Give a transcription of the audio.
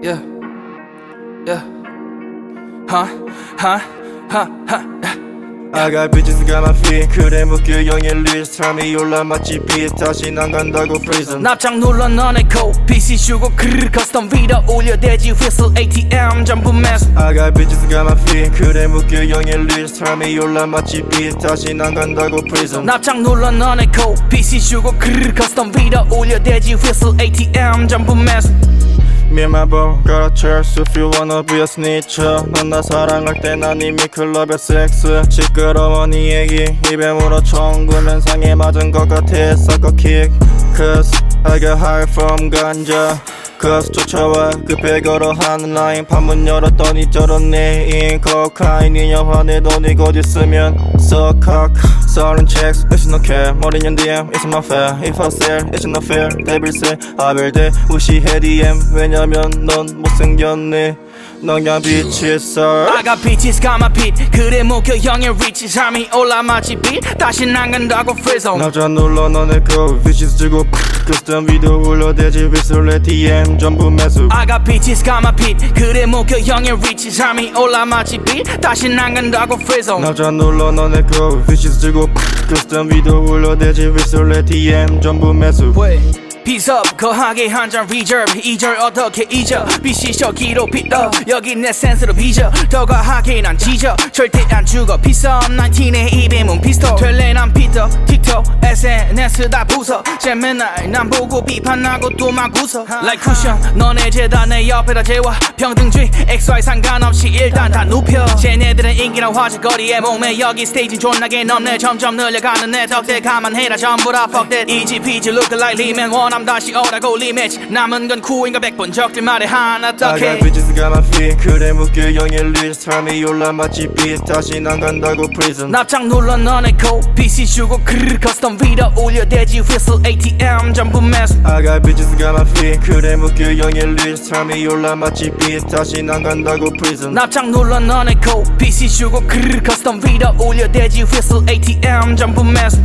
Yeah. Yeah. Huh? Huh? Huh? Huh? I got bitches got my feet 그래 묶여 영의 리스트 삶이 올라 맛집 빛 다시 난 간다고 prison 납작 눌러 너네 코 PC 슈고 크르 커스텀 위로 올려 대지 휘슬 ATM 전부 매수 I got bitches got my feet 그래 묶여 영의 리스트 삶이 올라 맛집 빛 다시 난 간다고 prison 납작 눌러 너네 코 PC 슈고 크르 커스텀 위로 올려 대지 휘슬 ATM 전부 매수 Me my bro got a church if you wanna be a snitcher 넌나 사랑할 때난 이미 클럽에 섹스 시끄러워 네 얘기 입에 물어 청구면 상에 맞은 것 같아 sucker kick Cause I got high from ganja Cause 쫓아와 급해 걸어 하는 라인 판문 열었더니 저런 내인 코카인 이 영화내 돈이 곧 있으면 cock 서른 checks It's no care 머리 년 DM It's not fair If I sell It's not fair 데빌 세 아벨데 무시해 DM 왜냐면 넌 못생겼네 넌 그냥 빛이 썰 I got bitches got my beat 그래 목표 형의 리치 삶이 올라 마치 빛. 다시 안 간다고 프리즌 남자 눌러 너네 거 위치 주고 그스텀 비디오 올려대지. 휘슬레 DM 전부 매수. I got bitches got my beat 그래 목표 형의 리치 삶이 올라 마치 빛. 다시 안 간다고 프리즌 남자 눌러 너네 거 위치 주고 그스텀 비디오 올려대지. 휘슬레 DM 전부 매수 비섭 거하게 한 잔 리저브 2절 어떻게 잊어? 저기로 빛어 여기 내 센스로 빚어. 더 과하게 난 짖어. 절대 안 죽어. 비썸 19의 입에 문 피스톨. 될래 난 피터 틱톡 SNS 다 부숴 쟤 맨날 난 보고 비판하고 또 막 웃어. Like 쿠션 너네 죄다 내 옆에다 재워. 평등주의 XY 상관없이 일단 다 눕혀. 쟤네들은 인기나 화제거리에 몸에 여기 스테이지 존나게 넘네. 점점 늘려가는 내 덕대 감안해라 전부 다 fuck that. peasy look like 리맨 원함 다시 오라고 리매치 남은 건 쿠인가 백번. 적들 말에 하나 I got 떡해 bitches got my feet. 그래 묶여 영의 리스트 삶이 올라 마치 빛 다시 난 간다고 prison. 납작 눌러 너네 코 PC 슈고 크르 커스텀 위로 올려 대지 휘슬 ATM 전부 매수. I got bitches got my feet 그래 묶여 영의 리스트 삶이 올라 마치 빛 다시 난 간다고 prison. 납작 눌러 너네 코 PC 슈고 크르 커스텀 위로 올려 대지 휘슬 ATM 전부 매수